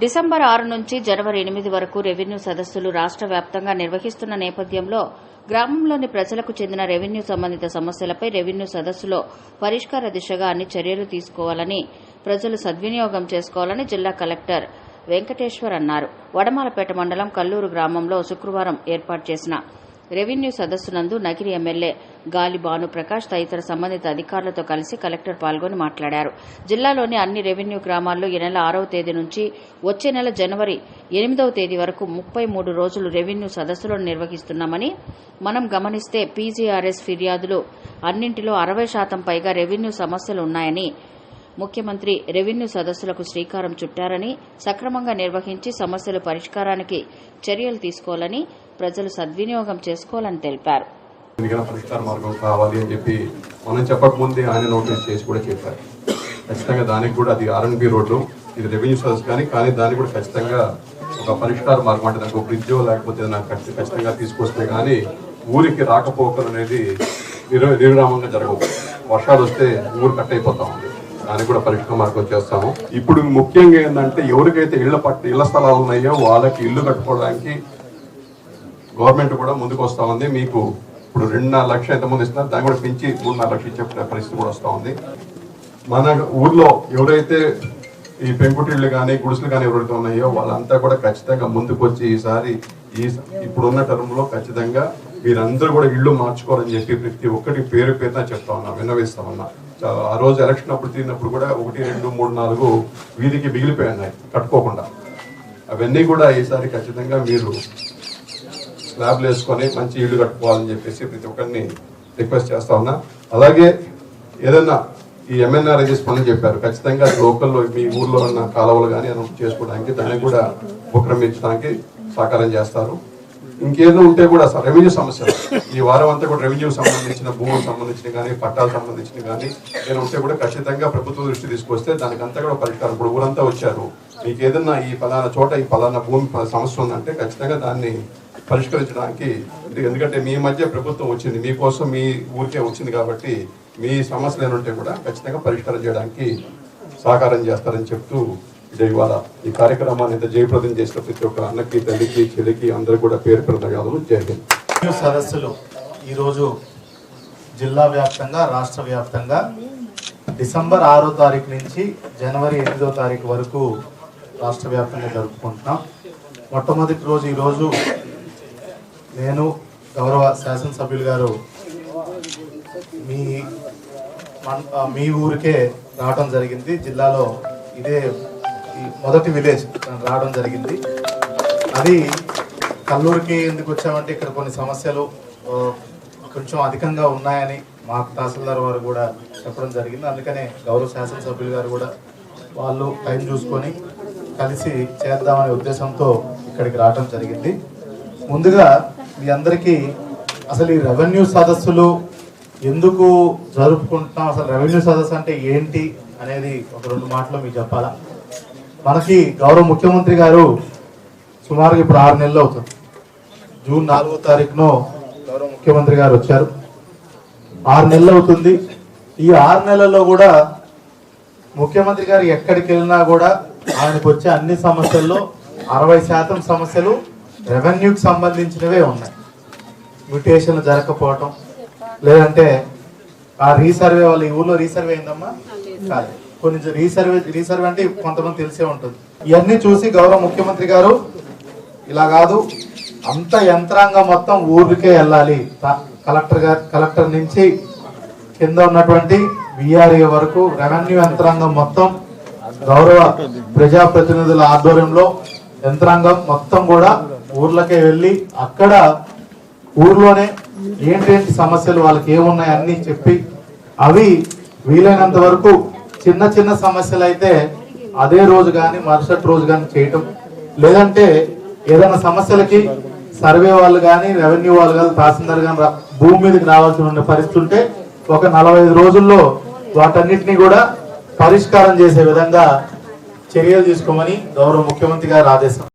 December ఆరు నుంచి జనవరి ఎనిమిది వరకు రెవెన్యూ సదస్సులు రాష్ట్ర వ్యాప్తంగా నిర్వహిస్తున్న నేపథ్యంలో గ్రామంలోని ప్రజలకు చెందిన రెవెన్యూ సంబంధిత సమస్యలపై రెవెన్యూ సదస్సులో పరిష్కార దిశగా అన్ని చర్యలు తీసుకోవాలని ప్రజలు సద్వినియోగం చేసుకోవాలని జిల్లా కలెక్టర్ వెంకటేశ్వర్ అన్నారు. వడమాలపేట మండలం కల్లూరు గ్రామంలో శుక్రవారం ఏర్పాటు చేసిన రెవెన్యూ సదస్సునందు నగిరి ఎమ్మెల్యే గాలి భానుప్రకాష్ తదితర సంబంధిత అధికారులతో కలిసి కలెక్టర్ పాల్గొని మాట్లాడారు. జిల్లాలోని అన్ని రెవెన్యూ గ్రామాల్లో ఈ నెల ఆరవ తేదీ నుంచి వచ్చే నెల జనవరి ఎనిమిదవ తేదీ వరకు ముప్పై మూడు రోజులు రెవెన్యూ సదస్సులను నిర్వహిస్తున్నామని మనం గమనిస్తే పీజీఆర్ఎస్ ఫిర్యాదులు అన్నింటిలో అరవై శాతం పైగా రెవెన్యూ సమస్యలు ఉన్నాయని ముఖ్యమంత్రి రెవెన్యూ సదస్సులకు శ్రీకారం చుట్టారని సక్రమంగా నిర్వహించి సమస్యల పరిష్కారానికి చర్యలు తీసుకోవాలని ప్రజలు సద్వినియోగం చేసుకోవాలని తెలిపారు. పరిష్కార మార్గం కావాలి అని చెప్పి మనం చెప్పకముందే ఆయన నోటీస్ చేసి కూడా చెప్పారు. ఖచ్చితంగా దానికి కూడా అది ఆర్ఎన్బి రోడ్డు ఇది రెవెన్యూ సర్వీస్ కానీ కానీ దానికి కూడా ఖచ్చితంగా ఒక పరిష్కార మార్గం అంటే నాకు ఒక బ్రిడ్జో లేకపోతే నాకు ఖచ్చితంగా తీసుకొస్తే కానీ ఊరికి రాకపోకలు అనేది నిర- నిర్విరామంగా జరగవు. వర్షాలు వస్తే ఊరు కట్ అయిపోతా ఉంది. దానికి కూడా పరిష్కార మార్గం చేస్తాము. ఇప్పుడు ముఖ్యంగా ఏంటంటే ఎవరికైతే ఇళ్ళ పట్ట ఇళ్ళ స్థలాలు ఉన్నాయో వాళ్ళకి ఇల్లు కట్టుకోవడానికి గవర్నమెంట్ కూడా ముందుకు వస్తూ ఉంది. మీకు ఇప్పుడు రెండున్నర లక్షలు ఎంతమంది ఇస్తున్నారు దాన్ని కూడా పెంచి మూడున్నర లక్షలు చెప్పే పరిస్థితి కూడా వస్తూ ఉంది. మన ఊర్లో ఎవరైతే ఈ పెంకుటిళ్ళు కానీ గుడిసెలు కానీ ఎవరైతే ఉన్నాయో వాళ్ళంతా కూడా ఖచ్చితంగా ముందుకు వచ్చి ఈసారి ఈ ఇప్పుడున్న టర్మ్లో ఖచ్చితంగా మీరందరూ కూడా ఇళ్ళు మార్చుకోవాలని చెప్పి ప్రతి ఒక్కటి పేరు పేరున చెప్తా ఉన్నా విన్నవిస్తా ఉన్నా. ఆ రోజు ఎలక్షన్ అప్పుడు తిరిగినప్పుడు కూడా ఒకటి రెండు మూడు నాలుగు వీధికి మిగిలిపోయినాయి కట్టుకోకుండా. అవన్నీ కూడా ఈసారి ఖచ్చితంగా మీరు స్లాబ్లు వేసుకొని మంచి ఇల్లు కట్టుకోవాలని చెప్పేసి ప్రతి ఒక్కరిని రిక్వెస్ట్ చేస్తా ఉన్నా. అలాగే ఏదన్నా ఈ ఎంఎన్ఆర్ఐఎస్ పనులు చెప్పారు. ఖచ్చితంగా లోకల్లో మీ ఊర్లో ఉన్న కాలువలు కానీ అనౌన్స్ చేసుకోవడానికి దానికి కూడా ఉపక్రమించడానికి సహకారం చేస్తారు. ఇంకేదో ఉంటే కూడా రెవెన్యూ సమస్య ఈ వారం అంతా కూడా రెవెన్యూ సంబంధించిన భూములకు సంబంధించిన కానీ పట్టాలకు సంబంధించిన కానీ ఏదైనా ఉంటే కూడా ఖచ్చితంగా ప్రభుత్వ దృష్టి తీసుకొస్తే దానికంతా కూడా పరిష్కారం. ఇప్పుడు ఊరంతా వచ్చారు. మీకు ఏదన్నా ఈ పలానా చోట ఈ పలానా భూమి సమస్య ఉందంటే ఖచ్చితంగా దాన్ని పరిష్కరించడానికి. ఎందుకంటే మీ మధ్య ప్రభుత్వం వచ్చింది. మీకోసం మీ ఊరికే వచ్చింది కాబట్టి మీ సమస్యలు ఏమంటే కూడా ఖచ్చితంగా పరిష్కారం చేయడానికి సహకారం చేస్తారని చెప్తూ ఇవాళ ఈ కార్యక్రమాన్ని ఇంత జయప్రదం చేసిన ప్రతి ఒక్క అన్నకి తల్లికి చెల్లికి అందరూ కూడా పేరు పేరు ధన్యవాదాలు జై సదస్సులు ఈరోజు జిల్లా వ్యాప్తంగా రాష్ట్ర వ్యాప్తంగా డిసెంబర్ ఆరో తారీఖు నుంచి జనవరి ఎనిమిదో తారీఖు వరకు రాష్ట్ర వ్యాప్తంగా జరుపుకుంటున్నాం. మొట్టమొదటి రోజు ఈరోజు నేను గౌరవ శాసనసభ్యులు గారు మీ మన్- మీ ఊరికే రావడం జరిగింది. జిల్లాలో ఇదే ఈ మొదటి విలేజ్ రావడం జరిగింది. అది కల్లూరికి ఎందుకు వచ్చామంటే ఇక్కడ కొన్ని సమస్యలు కొంచెం అధికంగా ఉన్నాయని మాకు తహసీల్దార్ వారు కూడా చెప్పడం జరిగింది. అందుకనే గౌరవ శాసనసభ్యులు గారు కూడా వాళ్ళు టైం చూసుకొని కలిసి చేద్దామనే ఉద్దేశంతో ఇక్కడికి రావడం జరిగింది. ముందుగా మీ అందరికీ అసలు ఈ రెవెన్యూ సదస్సులు ఎందుకు జరుపుకుంటున్నాం? అసలు రెవెన్యూ సదస్సు అంటే ఏంటి అనేది ఒక రెండు మాటలు మీకు చెప్పాలా? మనకి గౌరవ ముఖ్యమంత్రి గారు సుమారుగా ఇప్పుడు ఆరు నెలలు అవుతుంది. జూన్ నాలుగో తారీఖున గౌరవ ముఖ్యమంత్రి గారు వచ్చారు. ఆరు నెలలు అవుతుంది. ఈ ఆరు నెలల్లో కూడా ముఖ్యమంత్రి గారు ఎక్కడికి వెళ్ళినా కూడా ఆయనకు వచ్చే అన్ని సమస్యల్లో అరవై శాతం సమస్యలు రెవెన్యూకి సంబంధించినవే ఉన్నాయి. మ్యూటేషన్ జరగకపోవటం లేదంటే ఆ రీసర్వే వాళ్ళు ఈ ఊర్లో రీసర్వే అయిందమ్మా? కాదు. కొన్ని రీసర్వే రీసర్వే అంటే కొంతమంది తెలిసే ఉంటుంది. ఇవన్నీ చూసి గౌరవ ముఖ్యమంత్రి గారు ఇలా కాదు అంత యంత్రాంగం మొత్తం ఊరికే వెళ్ళాలి. కలెక్టర్ గారు కలెక్టర్ నుంచి కింద ఉన్నటువంటి విఆర్ఏ వరకు రెవెన్యూ యంత్రాంగం మొత్తం గౌరవ ప్రజాప్రతినిధుల ఆధ్వర్యంలో యంత్రాంగం మొత్తం కూడా ఊర్లకే వెళ్ళి అక్కడ ఊర్లోనే ఏంటేంటి సమస్యలు వాళ్ళకి ఏమున్నాయి అన్ని చెప్పి అవి వీలైనంత వరకు చిన్న చిన్న సమస్యలు అయితే అదే రోజు కానీ మరుసటి రోజు కానీ చేయటం. లేదంటే ఏదైనా సమస్యలకి సర్వే వాళ్ళు కానీ రెవెన్యూ వాళ్ళు కానీ తహసీల్దార్ కానీ రా- భూమి మీదకి రావాల్సి ఉండే పరిస్థితి ఉంటే ఒక నలభై ఐదు రోజుల్లో వాటన్నిటిని కూడా పరిష్కారం చేసే విధంగా చర్యలు తీసుకోమని గౌరవ ముఖ్యమంత్రి గారు ఆదేశం.